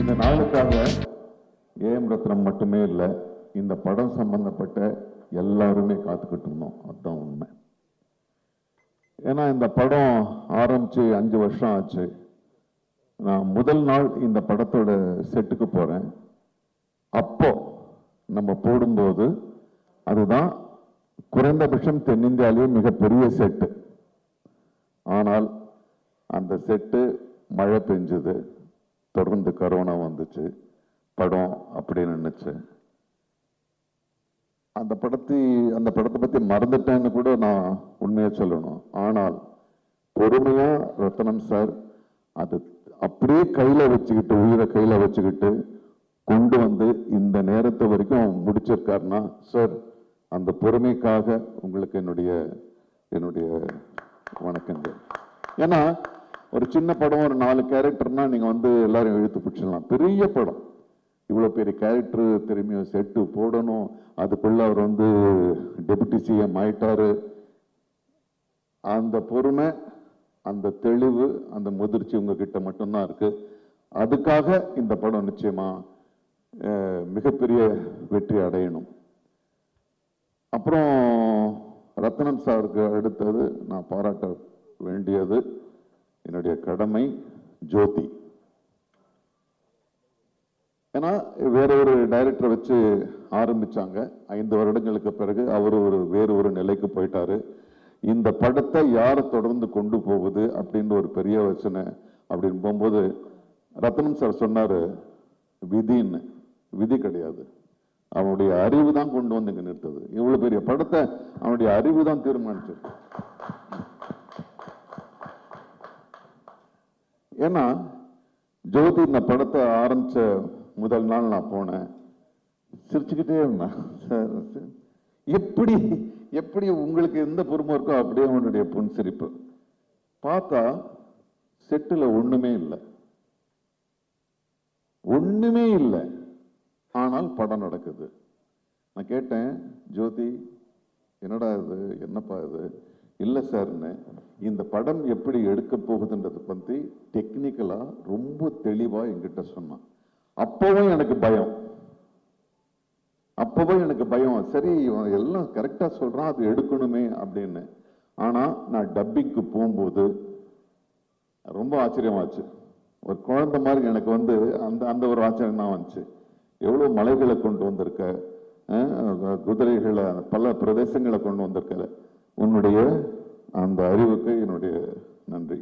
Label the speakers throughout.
Speaker 1: இந்த நாளுக்காக ஏஎம் ரத்னம் மட்டுமே இல்லை இந்த படம் சம்பந்தப்பட்ட எல்லாருமே காத்துக்கிட்டு இருந்தோம். அதுதான் உண்மை. ஏன்னா இந்த படம் ஆரம்பித்து அஞ்சு வருஷம் ஆச்சு. நான் முதல் நாள் இந்த படத்தோட செட்டுக்கு போகிறேன் அப்போ நம்ம போடும்போது அதுதான் குறைந்தபட்சம் தென்னிந்தியாவிலேயே மிகப்பெரிய செட்டு. ஆனால் அந்த செட்டு மழை பெஞ்சது. தொடர்ந்து கரோனா வந்துச்சு. படம் அப்படின்னு நின்றுச்சு அந்த படத்தை அந்த படத்தை பற்றி மறந்துட்டேன்னு கூட நான் உண்மையை சொல்லணும். ஆனால் பொறுமையாக ரத்தனம் சார் அது அப்படியே கையில் வச்சுக்கிட்டு உயிரை கையில் வச்சுக்கிட்டு கொண்டு வந்து இந்த நேரத்தை வரைக்கும் முடிச்சிருக்காருன்னா சார் அந்த பொறுமைக்காக உங்களுக்கு என்னுடைய என்னுடைய வணக்கங்கள். ஏன்னா ஒரு சின்ன படம் ஒரு நாலு கேரக்டர்னா நீங்கள் வந்து எல்லாரும் இழுத்து பிடிச்சிடலாம். பெரிய படம். இவ்வளோ பெரிய கேரக்டர் திரும்பியும் செட்டு போடணும். அதுக்குள்ளே அவர் வந்து டெபுட்டி சிஎம் ஆயிட்டார். அந்த பொறுமை அந்த தெளிவு அந்த முதிர்ச்சி உங்ககிட்ட மட்டும்தான் இருக்கு. அதுக்காக இந்த படம் நிச்சயமா மிகப்பெரிய வெற்றி அடையணும். அப்புறம் ரத்னம் சாருக்கு அடுத்தது நான் பாராட்ட வேண்டியது என்னுடைய கடமை ஜோதி. ஏன்னா வேற ஒரு டைரக்டரை வச்சு ஆரம்பிச்சாங்க. ஐந்து வருடங்களுக்கு பிறகு அவர் ஒரு வேறு ஒரு நிலைக்கு போயிட்டாரு. இந்த படத்தை யாரை தொடர்ந்து கொண்டு போகுது அப்படின்ற ஒரு பெரிய யோசனை அப்படின்னு போகும்போது ரத்னம் சார் சொன்னாரு விதின்னு. விதி கிடையாது. அவனுடைய அறிவு தான் கொண்டு வந்து இங்க நிறுத்தது. இவ்வளவு பெரிய படத்தை அவனுடைய அறிவு தான் தீர்மானிச்சிருக்கு ஏன்னா ஜோதி இந்த படத்தை ஆரம்பிச்ச முதல் நாள் நான் போனேன். சிரிச்சுக்கிட்டே இருந்தேன் சார் எப்படி எப்படி உங்களுக்கு எந்த பொறுமை இருக்கோ அப்படியே அவனுடைய புன்சிரிப்பு. பார்த்தா செட்டுல ஒண்ணுமே இல்லை. ஒண்ணுமே இல்லை. ஆனால் படம் நடக்குது. நான் கேட்டேன் ஜோதி என்னடா இது? என்னப்பா இது? இல்லை சார்னு இந்த படம் எப்படி எடுக்க போகுதுன்றதை பற்றி டெக்னிக்கலாக ரொம்ப தெளிவாக என்கிட்ட சொன்னான். அப்போவும் எனக்கு பயம். அப்போவும் எனக்கு பயம். சரி இவன் எல்லாம் கரெக்டாக சொல்கிறான் அது எடுக்கணுமே அப்படின்னு. ஆனால் நான் டப்பிங்க்கு போகும்போது ரொம்ப ஆச்சரியமாச்சு. ஒரு குழந்த மாதிரி எனக்கு வந்து அந்த அந்த ஒரு ஆச்சரியம் தான் வந்துச்சு. எவ்வளோ மலைகளை கொண்டு வந்திருக்க குதிரைகளை பல பிரதேசங்களை கொண்டு வந்திருக்கிற உன்னுடைய அந்த அறிவுக்கு என்னுடைய நன்றி.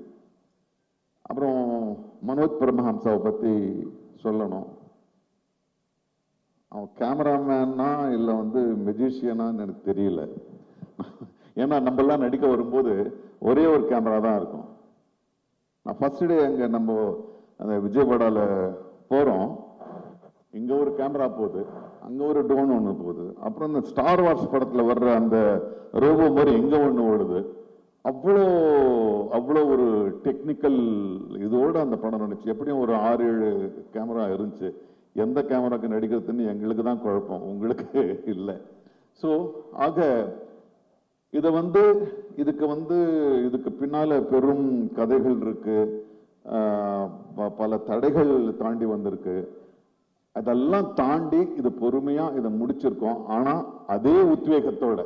Speaker 1: அப்புறம் மனோஜ் பரமஹம்சாவை பத்தி சொல்லணும். அவன் கேமராமேனா இல்லை வந்து மெஜிஷியனான்னு எனக்கு தெரியல. ஏன்னா நம்மெல்லாம் நடிக்க வரும்போது ஒரே ஒரு கேமரா தான் இருக்கும். நான் ஃபஸ்ட் டே அங்கே நம்ம அந்த விஜயவாடால போகிறோம் இங்கே ஒரு கேமரா போகுது. அங்கே ஒரு ட்ரோன் ஒன்று போகுது. அப்புறம் இந்த ஸ்டார் வார்ஸ் படத்தில் வர்ற அந்த ரோபோ மாதிரி எங்கே ஒன்று ஓடுது. அவ்வளோ அவ்வளோ ஒரு டெக்னிக்கல் இதோட அந்த படம் நினைச்சு எப்படியும் ஒரு ஆறு ஏழு கேமரா இருந்துச்சு. எந்த கேமராக்கு நடிக்கிறதுன்னு எங்களுக்கு தான் குழப்பம். உங்களுக்கு இல்லை. ஸோ ஆக இதை வந்து இதுக்கு வந்து இதுக்கு பின்னால் பெரும் கதைகள் இருக்குது ப- பல தடைகள் தாண்டி வந்திருக்கு. அதெல்லாம் தாண்டி இது பொறுமையா இதை முடிச்சிருக்கோம். ஆனா அதே உத்வேகத்தோட.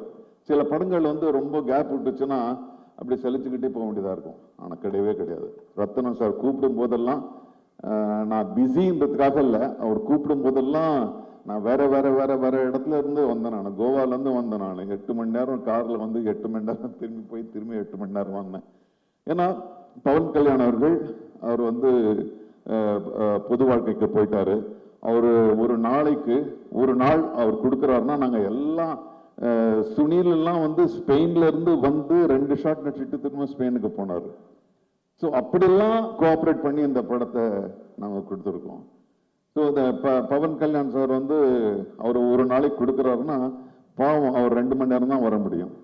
Speaker 1: சில படங்கள் வந்து ரொம்ப கேப் விட்டுச்சுன்னா அப்படி சலிச்சுக்கிட்டே போக வேண்டியதா இருக்கும். ஆனா கிடையவே கிடையாது. ரத்தனம் சார் கூப்பிடும் போதெல்லாம் நான் பிஸின்றதுக்காக இல்லை. அவர் கூப்பிடும் போதெல்லாம் நான் வேற வேற வேற வேற இடத்துல இருந்து வந்தேன் நான். கோவால இருந்து வந்தேன் நான். எட்டு மணி நேரம் கார்ல வந்து எட்டு மணி நேரம் திரும்பி போய் திரும்பி எட்டு மணி நேரம் வந்தேன் ஏன்னா பவன் கல்யாண் அவர்கள் அவர் வந்து பொது வாழ்க்கைக்கு போயிட்டாரு. அவர் ஒரு நாளைக்கு ஒரு நாள் அவர் கொடுக்குறாருன்னா நாங்கள் எல்லாம் அஹ், சுனில் எல்லாம் வந்து ஸ்பெயின்லேருந்து வந்து ரெண்டு ஷாட் நடிச்சிட்டு திரும்ப ஸ்பெயினுக்கு போனாரு. ஸோ அப்படிலாம் கோஆப்ரேட் பண்ணி இந்த படத்தை நாங்கள் கொடுத்துருக்கோம். ஸோ இந்த ப- பவன் கல்யாண் சார் வந்து அவர் ஒரு நாளைக்கு கொடுக்குறாருன்னா பாவம் அவர் ரெண்டு மணி நேரம் தான் வர முடியும்.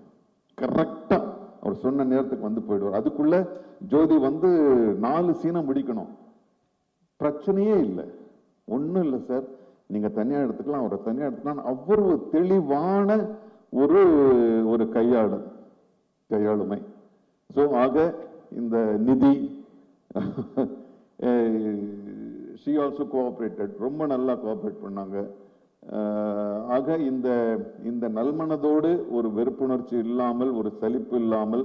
Speaker 1: கரெக்டாக அவர் சொன்ன நேரத்துக்கு வந்து போயிடுவார். அதுக்குள்ளே ஜோதி வந்து நாலு சீனை முடிக்கணும். பிரச்சனையே இல்லை. ஒன்றும் இல்லை சார் நீங்கள் தனியாக எடுத்துக்கலாம் அவரை தனியாக எடுத்துக்கலாம். அவ்வளவு தெளிவான ஒரு ஒரு கையாளு கையாளுமை. ஸோ ஆக இந்த நிதி ஷி ஆல்சோ கோஆப்ரேட்டட் ரொம்ப நல்லா கோஆப்ரேட் பண்ணாங்க. ஆக இந்த இந்த நல்மனதோடு ஒரு வெறுப்புணர்ச்சி இல்லாமல் ஒரு சலிப்பு இல்லாமல்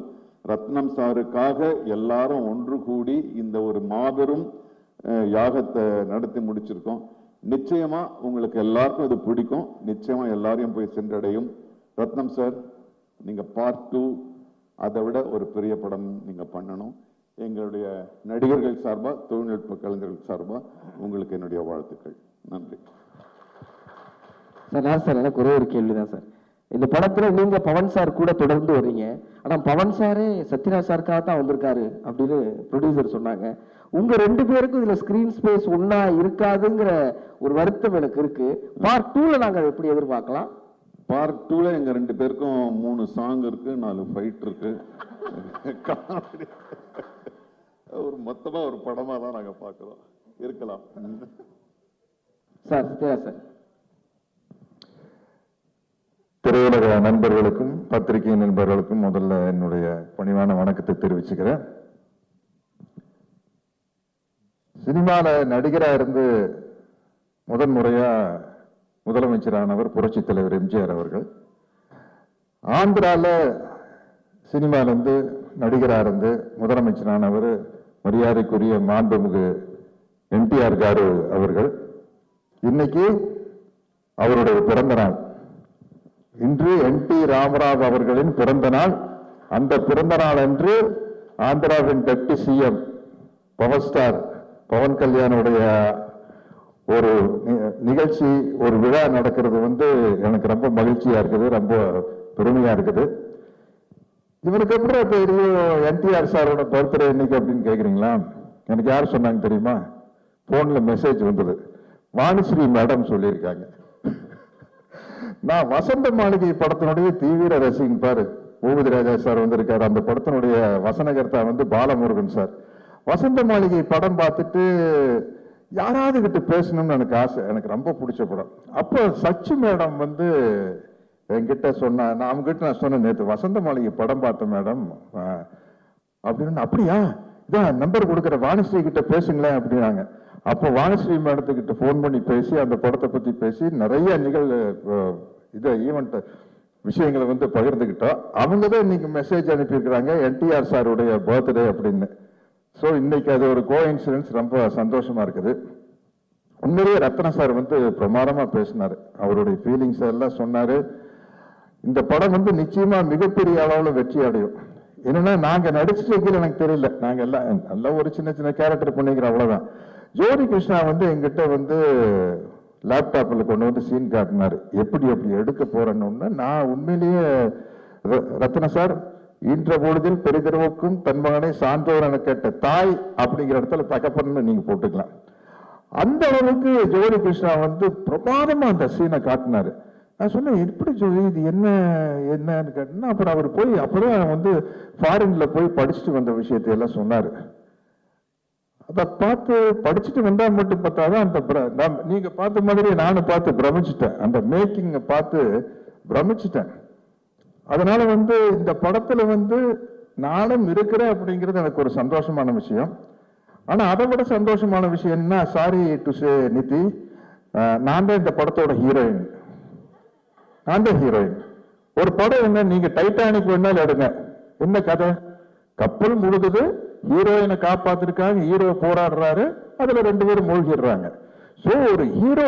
Speaker 1: ரத்னம் சாருக்காக எல்லாரும் ஒன்று கூடி இந்த ஒரு மாபெரும் யாகத்தை நடத்தி முடிச்சிருக்கோம். நிச்சயமா உங்களுக்கு எல்லாருக்கும் இது பிடிக்கும். நிச்சயமா எல்லாரையும் போய் சென்றடையும். ரத்னம் சார் நீங்க பார்ட் டூ அதை விட ஒரு பெரிய படம் நீங்க பண்ணணும். எங்களுடைய நடிகர்கள் சார்பா தொழில்நுட்ப கலைஞர்கள் சார்பா உங்களுக்கு என்னுடைய வாழ்த்துக்கள். நன்றி.
Speaker 2: சார் நான் சார்? எனக்கு ஒரே ஒரு கேள்விதான் சார். இந்த படத்துல நீங்க பவன் சார் கூட தொடர்ந்து வர்றீங்க. ஆனா பவன் சாரே சத்யராஜ் சாருக்காக தான் வந்திருக்காரு அப்படின்னு ப்ரொடியூசர் சொன்னாங்க. உங்க ரெண்டு பேருக்கும் இதுல ஸ்கிரீன் ஸ்பேஸ் ஒண்ணா இருக்காதுங்கிற ஒரு வருத்தம் எனக்கு இருக்கு. பார்ட் டூல நாங்க அதை எப்படி எதிர்பார்க்கலாம்?
Speaker 1: பார்ட் டூல எங்க ரெண்டு பேருக்கும் மூணு சாங் இருக்கு நாலு ஃபைட் இருக்கு. ஒரு மொத்தமா ஒரு படமா தான் நாங்க பார்க்கிறோம். இருக்கலாம்.
Speaker 2: Sir Sathyaraj sir.
Speaker 3: திரையுலக நண்பர்களுக்கும் பத்திரிகை நண்பர்களுக்கும் முதல்ல என்னுடைய பணிவான வணக்கத்தை தெரிவிச்சுக்கிறேன். சினிமாவில் நடிகராக இருந்து முதன் முறையாக முதலமைச்சரானவர் புரட்சித் தலைவர் எம்ஜிஆர் அவர்கள். ஆந்திராவில் சினிமாவிலேருந்து இருந்து இருந்து முதலமைச்சரானவர் மரியாதைக்குரிய மாண்புமிகு என்டிஆர் காரு அவர்கள். இன்னைக்கு அவருடைய பிறந்த நாள். இன்று என் டி ராமராவ் அவர்களின் பிறந்த நாள் அந்த பிறந்த நாள் அன்று ஆந்திராவின் deputy CM power star Pawan கல்யாணுடைய ஒரு நிகழ்ச்சி ஒரு விழா நடக்கிறது வந்து எனக்கு ரொம்ப மகிழ்ச்சியா இருக்குது ரொம்ப பெருமையா இருக்குது. இவருக்கு எப்படி தெரியும் என்டிஆர் சாரோட பர்த்டே இன்னைக்கு அப்படின்னு கேக்குறீங்களா? எனக்கு யார் சொன்னாங்க தெரியுமா? போன்ல மெசேஜ் வந்தது. வாணிஸ்ரீ மேடம் சொல்லியிருக்காங்க. நான் வசந்த மாளிகை படத்தினுடைய தீவிர ரசிகன் பாரு. பூபதி ராஜா சார் வந்திருக்காரு. அந்த படத்தினுடைய வசனகர்த்தா வந்து பாலமுருகன் சார். வசந்த மாளிகை படம் பார்த்துட்டு யாராவது கிட்ட பேசணும்னு எனக்கு ஆசை. எனக்கு ரொம்ப பிடிச்ச படம். அப்போ சச்சி மேடம் வந்து என்கிட்ட சொன்னா நான் அவங்ககிட்ட நான் சொன்னேன் நேற்று வசந்த மாளிகை படம் பார்த்தேன் மேடம் அப்படின்னு அப்படியா? இதான் நம்பர் கொடுக்குற வாணிஸ்ரீ கிட்ட பேசுங்களேன் அப்படின்னாங்க. அப்போ வாணிஸ்ரீ மேடத்துக்கிட்ட ஃபோன் பண்ணி பேசி அந்த படத்தை பற்றி பேசி நிறைய நிகழ் இதை ஈவெண்ட்டை விஷயங்களை வந்து பகிர்ந்துக்கிட்டோம் அவங்க தான் இன்னைக்கு மெசேஜ் அனுப்பியிருக்கிறாங்க என்டிஆர் சாருடைய பர்த்டே அப்படின்னு. ஸோ இன்னைக்கு அது ஒரு கோ இன்சூரன்ஸ் ரொம்ப சந்தோஷமா இருக்குது. உண்மையிலேயே ரத்ன சார் வந்து பிரமாதமா பேசினாரு. அவருடைய ஃபீலிங்ஸ் எல்லாம் சொன்னார். இந்த படம் வந்து நிச்சயமா மிகப்பெரிய அளவில் வெற்றி அடையும். என்னன்னா நாங்கள் நடிச்சிட்டு எனக்கு தெரியல. நாங்கள் எல்லாம் நல்ல ஒரு சின்ன சின்ன கேரக்டர் பண்ணிக்கிறோம் அவ்வளோதான் ஜோதி கிருஷ்ணா வந்து எங்கிட்ட வந்து லேப்டாப்பில் கொண்டு வந்து சீன் காட்டினாரு. எப்படி எப்படி எடுக்க போறேன்னு நான் உண்மையிலேயே ர- ரத்ன சார் இன்ற பொழுதில் பெரிதரவுக்கும் தன் மகனை சான்றோர் என கேட்ட தாய் அப்படிங்கிற இடத்துல தகப்பன்னு நீங்க போட்டுக்கலாம். அந்த அளவுக்கு ஜோதி கிருஷ்ணா வந்து பிரமாதமா அந்த சீனை காட்டினாரு. நான் சொன்னேன் எப்படி ஜோதி இது என்ன என்னன்னு கேட்டேன்னா அப்புறம் அவர் போய் அப்புறம் வந்து ஃபாரின்ல போய் படிச்சுட்டு வந்த விஷயத்தை எல்லாம் அதை பார்த்து படிச்சுட்டு வந்தால் மட்டும் பார்த்தாதான் அந்த பிர- நாம்- நீங்கள் பார்த்த மாதிரி நானும் பார்த்து பிரமிச்சிட்டேன். அந்த மேக்கிங்கை பார்த்து பிரமிச்சிட்டேன். அதனால வந்து இந்த படத்தில் வந்து நானும் இருக்கிறேன் அப்படிங்கிறது எனக்கு ஒரு சந்தோஷமான விஷயம். ஆனால் அதை விட சந்தோஷமான விஷயம் என்ன? சாரி டு சே நிதி நான் தான் இந்த படத்தோட ஹீரோயின் நான் தான் ஹீரோயின் ஒரு படம் என்ன? நீங்கள் டைட்டானிக் வேணாலும் எடுங்க. என்ன கதை? கப்பல் முழுகுது ஹீரோயினை காப்பாத்திருக்காங்க ஹீரோ போராடுறாரு அதுல ரெண்டு பேரும் மூழ்கிடுறாங்க. ஸோ ஒரு ஹீரோ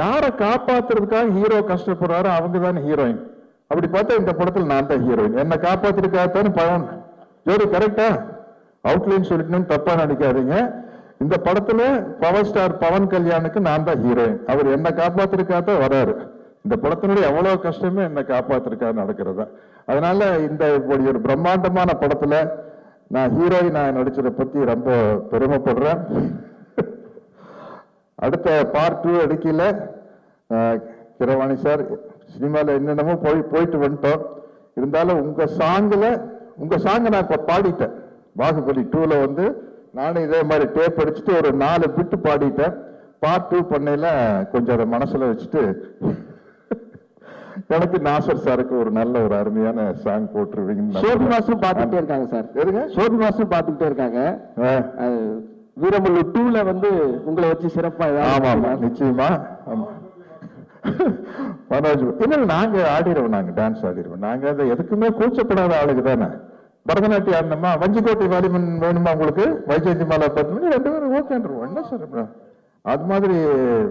Speaker 3: யாரை காப்பாத்துறதுக்காக ஹீரோ கஷ்டப்படுறாரோ அவங்க தானே ஹீரோயின். அப்படி பார்த்தா இந்த படத்தில் நான் தான் ஹீரோயின். என்னை காப்பாத்திருக்காத்தானே பவன் ஜோடி கரெக்டா அவுட்லைன் சொல்லிட்டேன்னு தப்பா நினைக்காதீங்க. இந்த படத்துல பவர் ஸ்டார் பவன் கல்யாணுக்கு நான் தான் ஹீரோயின். அவர் என்னை காப்பாத்திருக்காதான் வராரு. இந்த படத்தினுடைய எவ்வளவு கஷ்டமே என்னை காப்பாத்திருக்காரு நடக்கிறதா. அதனால இந்த இப்படி ஒரு பிரம்மாண்டமான படத்துல நான் ஹீரோயின் நான் நடிச்சதை பற்றி ரொம்ப பெருமைப்படுறேன். அடுத்த பார்ட் டூ எடுக்கல கிரவாணி சார் சினிமாவில் என்னென்னமோ போய் போயிட்டு வந்துட்டோம். இருந்தாலும் உங்கள் சாங்கில் உங்கள் சாங்கை நான் இப்போ பாடிட்டேன். பாகுபலி டூவில் வந்து நானும் இதே மாதிரி டேப் அடிச்சுட்டு ஒரு நாலு பிட்டு பாடிட்டேன். பார்ட் டூ பண்ணையில் கொஞ்சம் அதை மனசில் வச்சுட்டு எனக்கு நாசர் சாருக்கு ஒரு நல்ல ஒரு அருமையான சாங் போட்டுருவீங்கன்னு
Speaker 2: சோபி. மாஸ்டரும் பார்த்துட்டே இருக்காங்க சார்.
Speaker 3: எதுங்க?
Speaker 2: சோபி மாஸ்டரும் பார்த்துக்கிட்டே இருக்காங்க. வீரமல்லு டூல வந்து உங்களை வச்சு சிறப்பா
Speaker 3: ஆமா ஆமா. நிச்சயமா. ஆமா. மனோஜ் இல்ல நாங்க ஆடிடுவோம் நாங்க டான்ஸ் ஆடிடுவோம். நாங்க அது எதுக்குமே கூச்சப்படாத ஆளுக்கு தானே. பரதநாட்டியம் ஆடணுமா? வஞ்சிக்கோட்டை வாலிபன் வேணுமா உங்களுக்கு? வைஜெயந்தி மாலா பத்து மணி ரெண்டு பேரும் ஓகேன்றோம் என்ன சார்? அது மாதிரி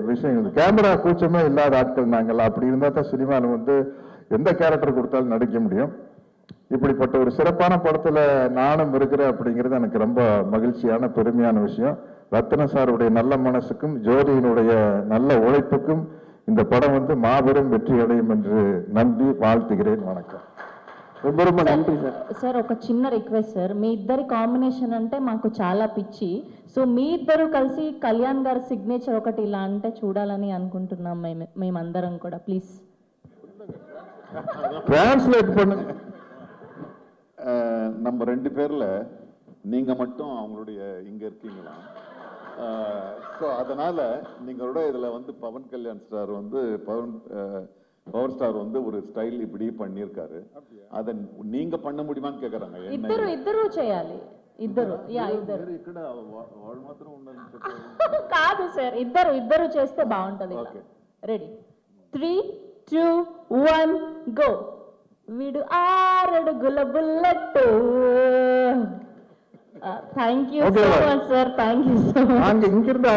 Speaker 3: விஷயங்கள். கேமரா கூச்சமே இல்லாத ஆட்கள் நாங்கள். அப்படி இருந்தால் தான் சினிமாவில் வந்து எந்த கேரக்டர் கொடுத்தாலும் நடிக்க முடியும். இப்படிப்பட்ட ஒரு சிறப்பான படத்தில் நானும் இருக்கிறேன் அப்படிங்கிறது எனக்கு ரொம்ப மகிழ்ச்சியான பெருமையான விஷயம். ரத்ன சாருடைய நல்ல மனசுக்கும் ஜோதியினுடைய நல்ல உழைப்புக்கும் இந்த படம் வந்து மாபெரும் வெற்றி அடையும் என்று நம்பி வாழ்த்துகிறேன். வணக்கம்.
Speaker 2: ரொம்ப ரொம்ப நன்றி சார்
Speaker 4: సార్ ఒక చిన్న రిక్వెస్ట్ సార్ మీ ఇద్దరి కాంబినేషన్ అంటే మాకు చాలా పిచ్చి సో మీ ఇద్దరు కలిసి కళ్యాణ్ గారి సిగ్నేచర్ ఒకటి ఇలా అంటే చూడాలని అనుకుంటున్నాం మేము మేమందరం కూడా ప్లీజ్
Speaker 3: டிரான்ஸ்லேட் பண்ணுங்க
Speaker 1: அஹ், நம்ம ரெண்டு பேர்ல நீங்க மட்டும் அவங்களுடைய இங்க இருக்கீங்களா ஸோ அதனால நீங்களோட இதுல வந்து பவன் கல்யாண் ஸ்டார் வந்து பவன் அஹ், பவர் ஸ்டார் வந்து ஒரு స్టైల్ இப்படி பண்ணிருக்காரு அத நீங்க பண்ண முடியுமான்னு கேக்குறாங்க இத்தரும்
Speaker 4: ఇద్దరు చేయాలి ఇద్దరు యా ఇద్దరు
Speaker 1: ఇక్కడ వాళ్ళు మాత్రం ఉండాలని
Speaker 4: కాదు సార్ ఇద్దరు ఇద్దరు చేస్తే బాగుంటది రెడీ 3 2 1 గో వీడు ఆరడుగుల bullet
Speaker 3: thank
Speaker 4: you
Speaker 3: so
Speaker 4: much sir thank you so much
Speaker 3: அங்க இங்க இருந்து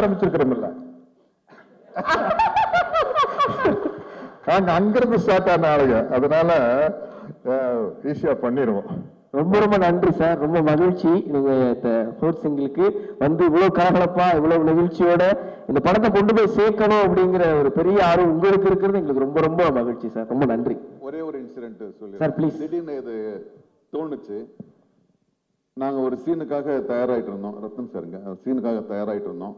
Speaker 3: நாங்க அங்கிருந்து ஸ்டார்ட் ஆன ஆளுங்க. அதனால ஈஸியா பண்ணிடுவோம்
Speaker 2: ரொம்ப ரொம்ப நன்றி சார் ரொம்ப மகிழ்ச்சி. நீங்க ஃபோர்த் சிங்கிளுக்கு வந்து இவ்வளவு கலகலப்பா இவ்வளவு நிகழ்ச்சியோட இந்த படத்தை கொண்டு போய் சேர்க்கணும் அப்படிங்கிற ஒரு பெரிய ஆர்வம் உங்களுக்கு இருக்கிறது. எங்களுக்கு ரொம்ப ரொம்ப மகிழ்ச்சி சார் ரொம்ப நன்றி.
Speaker 1: ஒரே ஒரு இன்சிடென்ட் சொல்லி
Speaker 2: Sir, please.
Speaker 1: திடீர்னு இது தோணுச்சு. நாங்க ஒரு சீனுக்காக தயாராயிட்டு இருந்தோம். ரத்னம் சாருங்க சீனுக்காக தயாராயிட்டு இருந்தோம்.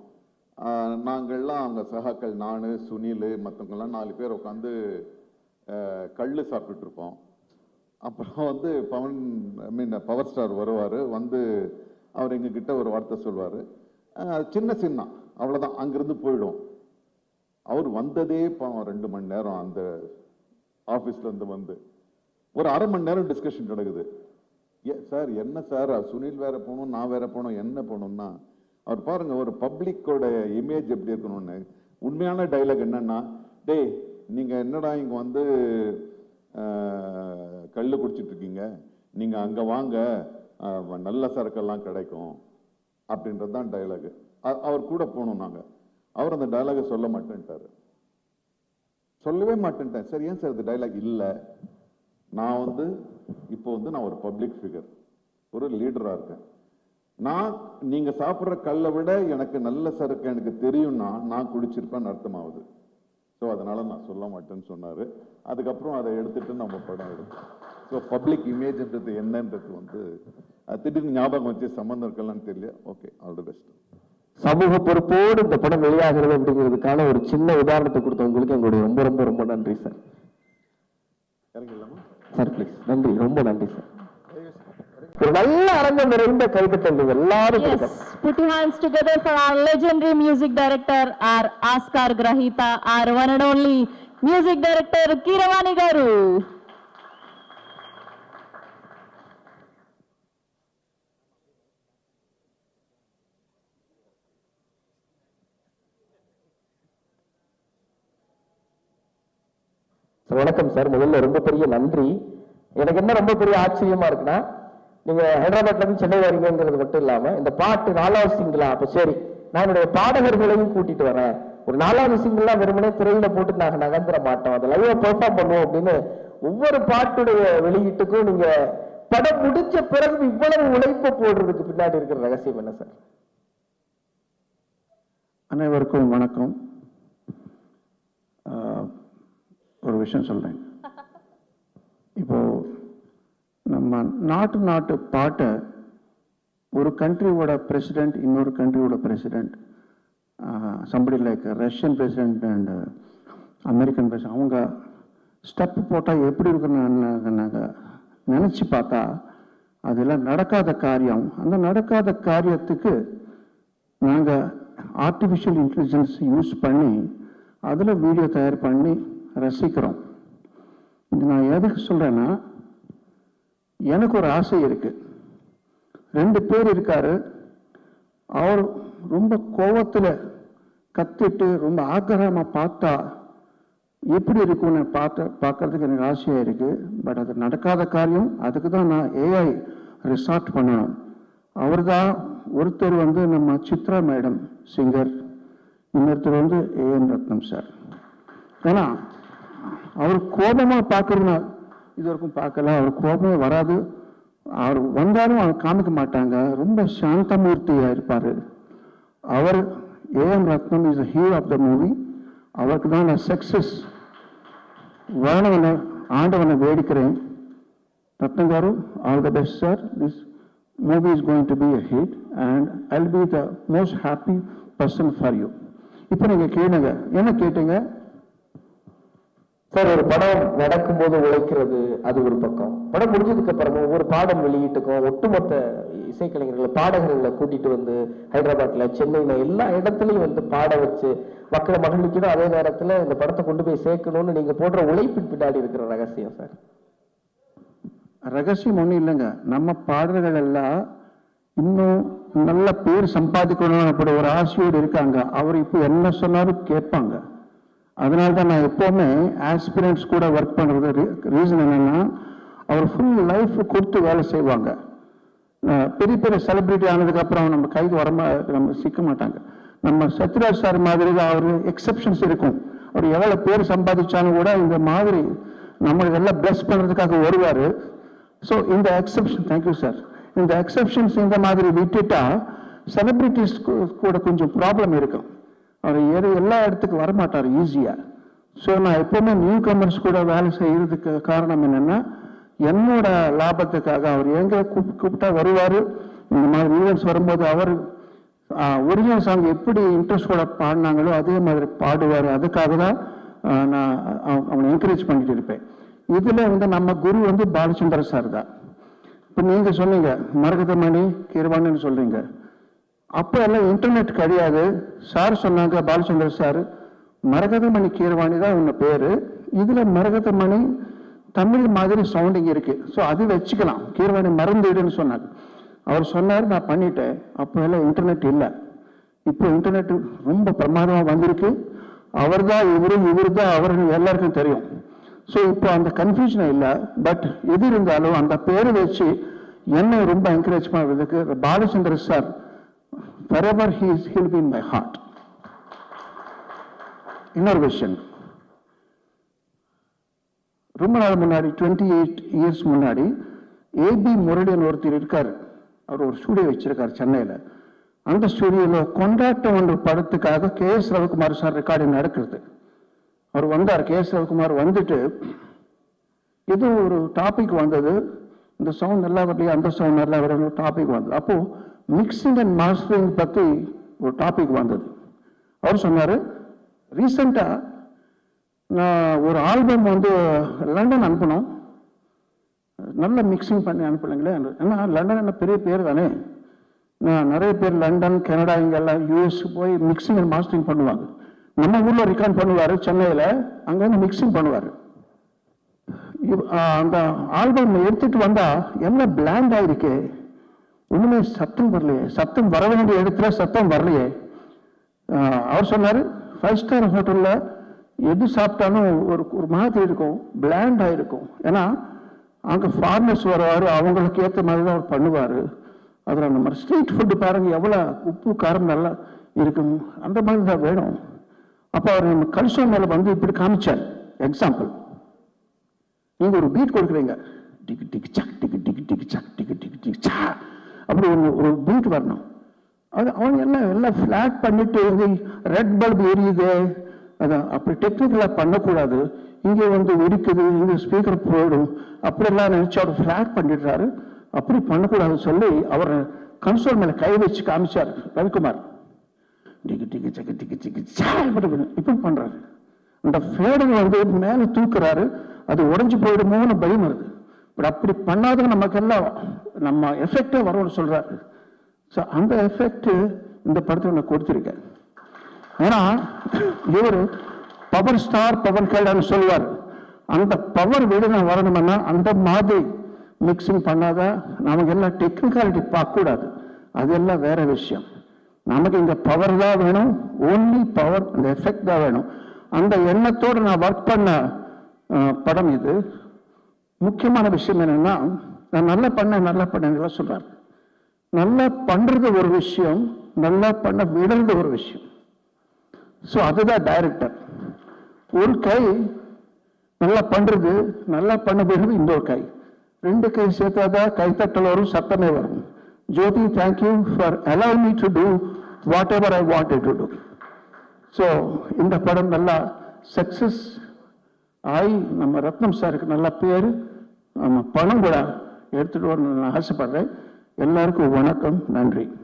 Speaker 1: நாங்கள்லாம் அங்கே சகாக்கள் நான் சுனில் மற்றவங்கெல்லாம் நாலு பேர் உட்காந்து கல் சாப்பிட்டுட்டு இருப்போம் அப்புறம் வந்து Pawan I mean power star வருவார். வந்து அவர் எங்ககிட்ட ஒரு வார்த்தை சொல்வார். சின்ன சின்ன அவ்வளோதான் அங்கேருந்து போயிடும். அவர் வந்ததே பாவம் ரெண்டு மணி நேரம் அந்த ஆஃபீஸ்லேருந்து வந்து. ஒரு அரை மணி நேரம் டிஸ்கஷன் நடக்குது. ஏ சார் என்ன சார்? சுனில் வேற போகணும் நான் வேற போகணும் என்ன போகணும்னா அவர் பாருங்க ஒரு பப்ளிக்கோட இமேஜ் எப்படி இருக்கணும்னு. உண்மையான டைலாக் என்னன்னா டேய் நீங்க என்னடா இங்க வந்து கல் கள்ளு குடிச்சிட்டு இருக்கீங்க? நீங்க அங்க வாங்க. நல்ல சரக்கெல்லாம் கிடைக்கும். அப்படின்றது தான் டைலாக் அவர் கூட போனோம் நாங்க. அவர் அந்த டைலாகை சொல்ல மாட்டேன்ட்டாரு. சொல்லவே மாட்டேன்ட்டேன் சரி ஏன் சார் இந்த டைலாக் இல்லை? நான் வந்து இப்போ வந்து நான் ஒரு பப்ளிக் ஃபிகர் ஒரு லீடராக இருக்கேன். நான் நீங்க சாப்பிடுற கல்லை விட எனக்கு நல்ல சரக்கு எனக்கு தெரியும்னா நான் குடிச்சிருப்பேன்னு அர்த்தமாகுது ஸோ அதனால நான் சொல்ல மாட்டேன்னு சொன்னாரு. அதுக்கப்புறம் அதை எடுத்துட்டு நம்ம படம் எடுத்தோம். ஸோ பப்ளிக் இமேஜ்ன்றது என்னன்றது வந்து திடீர்னு ஞாபகம் வச்சு சம்மந்தம் இருக்கலாம்னு தெரியல. ஓகே ஆல் தி பெஸ்ட்
Speaker 2: சமூக பொறுப்போடு இந்த படம் வெளியாகிறது அப்படிங்கிறதுக்கான ஒரு சின்ன உதாரணத்தை கொடுத்தவங்களுக்கு எங்களுடைய ரொம்ப ரொம்ப ரொம்ப நன்றி சார்
Speaker 1: இறங்கிடலாமா?
Speaker 2: சார் ப்ளீஸ் நன்றி. ரொம்ப நன்றி சார் ஒரு நல்ல அரங்கம் நிறைந்த கைதட்டல் நீங்க எல்லாரும்
Speaker 4: Yes,
Speaker 2: கொடுக்க
Speaker 4: put your hands together for our legendary music director, our Oscar Grahita, our one and only music director, Kiravani Garu.
Speaker 2: Sir வணக்கம் சார் முதல்ல ரொம்ப பெரிய நன்றி எனக்கு என்ன ரொம்ப பெரிய ஆச்சரியமா இருக்குன்னா நீங்க ஹைதராபாத்ல இருந்து சென்னை வரீங்கிறது மட்டும் இல்லாம இந்த பாட்டு நாலாவது சிங்கிளா அப்ப சரி நான் என்னுடைய பாடகர்களையும் கூட்டிட்டு வரேன். ஒரு நாலாவது சிங்கிள்லாம் வெறுமனே திரையில போட்டு நாங்க நகர்ந்துட மாட்டோம். அதை லைவா பெர்ஃபார்ம் பண்ணுவோம் அப்படின்னு ஒவ்வொரு பாட்டுடைய வெளியீட்டுக்கும் நீங்க படம் முடிச்ச பிறகு இவ்வளவு உழைப்பு போடுறதுக்கு பின்னாடி இருக்கிற ரகசியம் என்ன சார்?
Speaker 5: அனைவருக்கும் வணக்கம். ஒரு விஷயம் சொல்றேன். இப்போ நம்ம நாட்டு நாட்டு பாட்டை ஒரு கண்ட்ரியோட பிரசிடென்ட் இன்னொரு கண்ட்ரியோட president somebody like Russian president and American president அவங்க ஸ்டெப் போட்டால் எப்படி இருக்குன்னு நினச்சி பார்த்தா அதெல்லாம் நடக்காத காரியம். அந்த நடக்காத காரியத்துக்கு நாங்கள் ஆர்டிஃபிஷியல் இன்டெலிஜென்ஸ் யூஸ் பண்ணி அதில் வீடியோ தயார் பண்ணி ரசிக்கிறோம். இது நான் எதுக்கு சொல்கிறேன்னா எனக்கு ஒரு ஆசை இருக்கு. ரெண்டு பேர் இருக்காரு. அவர் ரொம்ப கோவத்தில் கத்திட்டு ரொம்ப ஆக்கிரகமாக பார்த்தா எப்படி இருக்கும்னு பார்த்து பார்க்கறதுக்கு எனக்கு ஆசையாக இருக்குது பட் அது நடக்காத காரியம். அதுக்கு தான் நான் ஏஐ ரிசார்ட் பண்ணணும். அவர் தான் ஒருத்தர் வந்து நம்ம சித்ரா மேடம் சிங்கர் இன்னொருத்தர் வந்து ஏஎன் ரத்னம் சார் ஏன்னா அவர் கோபமாக பார்க்கறதுனா இது வரைக்கும் பார்க்கல அவர் கோபமே வராது. அவர் வந்தாலும் அவர் காமிக்க மாட்டாங்க. ரொம்ப சாந்தமூர்த்தியாக இருப்பார். அவர் AM Rathnam is hero of the movie அவருக்கு தான் நான் சக்ஸஸ் வேணவனை ஆண்டவனை வேடிக்கிறேன். Rathnam garu all the best sir this movie is going to be a hit and I be the most happy person for you இப்போ நீங்கள் கேளுங்க. என்ன கேட்டீங்க?
Speaker 2: சார் ஒரு படம் நடக்கும்போது உழைக்கிறது அது ஒரு பக்கம். படம் முடிஞ்சதுக்கு அப்புறமா ஒவ்வொரு பாடம் வெளியீட்டுக்கும் ஒட்டுமொத்த இசைக்கலைஞர்களை பாடகர்களை கூட்டிட்டு வந்து ஹைதராபாத்ல சென்னையில எல்லா இடத்துலயும் வந்து பாட வச்சு மக்களை மகிழ்விக்கணும். அதே நேரத்துல இந்த படத்தை கொண்டு போய் சேர்க்கணும்னு நீங்க போடுற உழைப்பின் பின்னாடி இருக்கிற ரகசியம் சார்.
Speaker 5: ரகசியம் ஒன்றும் இல்லைங்க. நம்ம பாடல்கள் எல்லாம் இன்னும் நல்ல பேர் சம்பாதிக்கணும் அப்படி ஒரு ஆசையோடு இருக்காங்க. அவர் இப்போ என்ன சொன்னாலும் கேட்பாங்க. அதனால தான் நான் எப்போவுமே ஆஸ்பிரண்ட்ஸ் கூட ஒர்க் பண்ணுறது ரீசன் என்னென்னா அவர் ஃபுல் லைஃப் கொடுத்து வேலை செய்வாங்க. பெரிய பெரிய செலிபிரிட்டி ஆனதுக்கப்புறம் நம்ம கைக்கு வரமா நம்ம சிக்க மாட்டாங்க. நம்ம சத்யராஜ் சார் மாதிரி தான் அவர் எக்ஸெப்ஷன்ஸ் இருக்கும். அவர் எவ்வளோ பேர் சம்பாதிச்சாலும் கூட இந்த மாதிரி நம்மளுக்கு எல்லாம் பிளஸ் பண்ணுறதுக்காக வருவார். ஸோ இந்த எக்ஸெப்ஷன் தேங்க்யூ சார் இந்த எக்ஸெப்ஷன்ஸ் இந்த மாதிரி விட்டுட்டா செலிபிரிட்டிஸ் கூட கொஞ்சம் ப்ராப்ளம் இருக்கும். அவர் ஏறி எல்லா இடத்துக்கு வரமாட்டார் ஈஸியாக ஸோ நான் எப்போவுமே நியூ கமர்ஸ் கூட வேலை செய்கிறதுக்கு காரணம் என்னென்னா என்னோட லாபத்துக்காக அவர் எங்கே கூப்~ கூப்பிட்டா வருவார். இந்த மாதிரி ஈவெண்ட்ஸ் வரும்போது அவர் ஒரிஜினல் சாங் எப்படி இன்ட்ரெஸ்டோட பாடினாங்களோ அதே மாதிரி பாடுவார். அதுக்காக தான் நான் அவனை என்கரேஜ் பண்ணிட்டு இருப்பேன். இதில் வந்து நம்ம குரு வந்து பாலச்சந்திர சார் தான். இப்போ நீங்கள் சொன்னீங்க மரகதமணி கீரவாணின்னு சொல்கிறீங்க அப்போ எல்லாம் இன்டர்நெட் கிடையாது. சார் சொன்னாங்க பாலச்சந்திர சார். மரகதமணி கீரவாணி தான் உன்ன பேர். இதில் மரகதமணி தமிழ் மாதிரி சவுண்டிங் இருக்குது ஸோ அது வச்சுக்கலாம். கீரவாணி மறந்துடுன்னு சொன்னாங்க. அவர் சொன்னார் நான் பண்ணிட்டேன். அப்போ எல்லாம் இன்டர்நெட் இல்லை. இப்போ இன்டர்நெட் ரொம்ப பிரமாதமாக வந்திருக்கு. அவர் தான் இவரு இவரு தான் அவருன்னு எல்லாருக்கும் தெரியும். ஸோ இப்போ அந்த கன்ஃபியூஷன் இல்லை. பட் எது இருந்தாலும் அந்த பேரை வச்சு என்னை ரொம்ப என்கரேஜ் பண்ணுறதுக்கு Balachandra sir forever he is will be in my இன்னொரு விஷயம் ரொம்ப நாள் முன்னாடி டுவெண்ட்டி எயிட் இயர்ஸ் முன்னாடி ஏபி முரளின்னு ஒருத்தர் இருக்கார். அவர் ஒரு ஸ்டூடியோ வச்சிருக்காரு சென்னையில. அந்த ஸ்டூடியோவில் கொண்டாட்டம் ஒன்று படத்துக்காக K S Ravikumar sir recording நடக்கிறது அவர் வந்தார். கே எஸ் ரவிக்குமார் வந்துட்டு ஏதோ ஒரு டாபிக் வந்தது. இந்த சவுண்ட் நல்லா வரலையா? அந்த சவுண்ட் நல்லா வரல டாபிக் வந்தது. அப்போ மிக்சிங் அண்ட் மாஸ்டரிங் பற்றி ஒரு டாபிக் வந்தது. அவர் சொன்னார் ரீசண்டாக நான் ஒரு ஆல்பம் வந்து லண்டன் அனுப்பணும் நல்ல மிக்சிங் பண்ணி அனுப்பலைங்களே ஏன்னா லண்டன் என்ன பெரிய பேர் தானே. நான் நிறைய பேர் லண்டன் கனடா இங்கெல்லாம் யூஎஸ் போய் மிக்சிங் அண்ட் மாஸ்டரிங் பண்ணுவாங்க. நம்ம ஊரில் ரெக்கார்ட் பண்ணுவார் சென்னையில். அங்கே வந்து மிக்சிங் பண்ணுவார். அந்த ஆல்பம் எடுத்துகிட்டு வந்தால் என்ன பிளாண்ட் ஆகிருக்கே இன்னுமே சத்தம் வரலையே. சத்தம் வர வேண்டிய இடத்துல சத்தம் வரலையே. அவர் சொன்னார் ஃபைவ் ஸ்டார் ஹோட்டலில் எது சாப்பிட்டாலும் ஒரு ஒரு மாதிரி இருக்கும் பிளாண்டாக இருக்கும். ஏன்னா அங்கே ஃபாரினர்ஸ் வருவார் அவங்களுக்கு ஏற்ற மாதிரி தான் அவர் பண்ணுவார். அதில் அந்த மாதிரி ஸ்ட்ரீட் ஃபுட்டு பாருங்க எவ்வளோ உப்பு காரம் நல்லா இருக்கும். அந்த மாதிரி தான் வேணும். அப்போ அவர் நம்ம கல்சோன் மேலே வந்து இப்படி காமிச்சார். எக்ஸாம்பிள் நீங்கள் ஒரு பீட் கொடுக்குறீங்க. டிக்கு டிக்கு சக் டிக்கு டிக்கு டிக்கு சக் டிக்கு டிக்கு டிக்கு சா அப்படி ஒரு ஒரு பீட் வரணும். அது அவன் என்ன எல்லாம் ஃப்ளாட் பண்ணிட்டு ரெட் பல்ப் எரியுது? அதான் அப்படி டெக்னிக்கலாக பண்ணக்கூடாது. இங்கே வந்து வெடிக்குது இங்கே ஸ்பீக்கர் போயிடும். அப்படியெல்லாம் நினச்சி அவர் ஃப்ளாட் பண்ணிடுறாரு. அப்படி பண்ணக்கூடாதுன்னு சொல்லி அவர் கன்சோல் மேலே கை வச்சு காமிச்சார் ரவிக்குமார். டிக்கு டிக்கு சக்கு டிக்கு டிக்கு சா இப்படி பண்ணுறாரு அந்த ஃபேடர் வந்து மேலே தூக்குறாரு. அது உடஞ்சி போயிடுமோன்னு பயம் வருது. பட் அப்படி பண்ணாத நமக்கெல்லாம் நம்ம எஃபெக்டே வரும்னு சொல்றாரு. ஸோ அந்த எஃபெக்ட் இந்த படத்தை நான் கொடுத்துருக்கேன். ஏன்னா இவர் பவர் ஸ்டார் பவர் கல்யாணம் சொல்வார் அந்த பவர் வீடு நான் வரணும்னா அந்த மாதிரி மிக்சிங் பண்ணாத நமக்கு எல்லாம் டெக்னிக்காலிட்டி பார்க்கக்கூடாது. அதெல்லாம் வேற விஷயம். நமக்கு இந்த பவர் தான் வேணும். ஓன்லி பவர் அந்த எஃபெக்ட் தான் வேணும். அந்த எண்ணத்தோடு நான் ஒர்க் பண்ண படம் இது. முக்கியமான விஷயம் என்னன்னா நான் நல்லா பண்ணேன் நல்லா பண்ணேன் சொல்றாரு. நல்லா பண்றது ஒரு விஷயம் நல்லா பண்ண விடுறது ஒரு விஷயம். ஸோ அதுதான் டைரக்டர் ஒரு கை நல்லா பண்றது நல்லா பண்ண விடுறது இன்னொரு கை. ரெண்டு கை சேர்த்தாதான் கைத்தட்டல் வரும் சத்தமே வரும். Jothi thank you for allow me to do whatever I want to do so இந்த படம் நல்லா சக்சஸ் ஆய் நம்ம ரத்னம் சாருக்கு நல்ல பேர். நம்ம பணம் கூட எடுத்துகிட்டு வரணும்னு நான் ஆசைப்படுறேன். எல்லாருக்கும் வணக்கம் நன்றி.